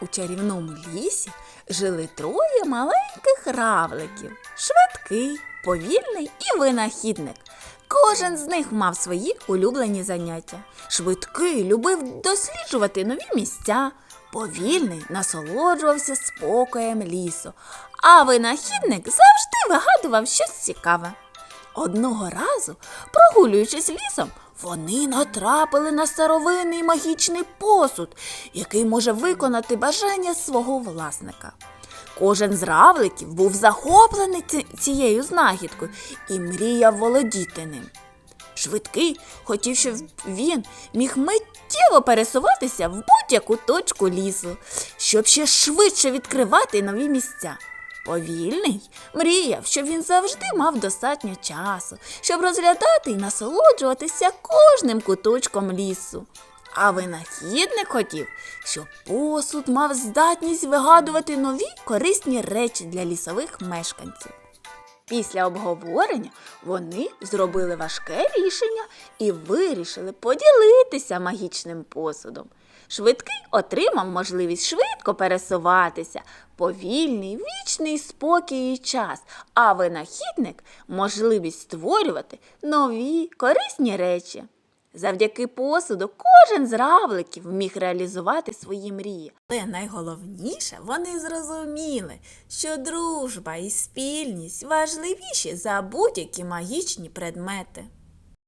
У чарівному лісі жили троє маленьких равликів швидкий, повільний і винахідник. Кожен з них мав свої улюблені заняття. Швидкий любив досліджувати нові місця, повільний насолоджувався спокоєм лісу, а винахідник завжди вигадував щось цікаве. Одного разу, прогулюючись лісом, вони натрапили на старовинний магічний посуд, який може виконати бажання свого власника. Кожен з равликів був захоплений цією знахідкою і мріяв володіти ним. Швидкий хотів, щоб він міг миттєво пересуватися в будь-яку точку лісу, щоб ще швидше відкривати нові місця. Повільний мріяв, щоб він завжди мав достатньо часу, щоб розглядати і насолоджуватися кожним куточком лісу. А винахідник хотів, щоб посуд мав здатність вигадувати нові корисні речі для лісових мешканців. Після обговорення вони зробили важке рішення і вирішили поділитися магічним посудом. Швидкий отримав можливість швидко пересуватися, повільний, вічний спокій і час, а винахідник можливість створювати нові корисні речі. Завдяки посуду кожен з равликів міг реалізувати свої мрії. Але найголовніше вони зрозуміли, що дружба і спільність важливіші за будь-які магічні предмети.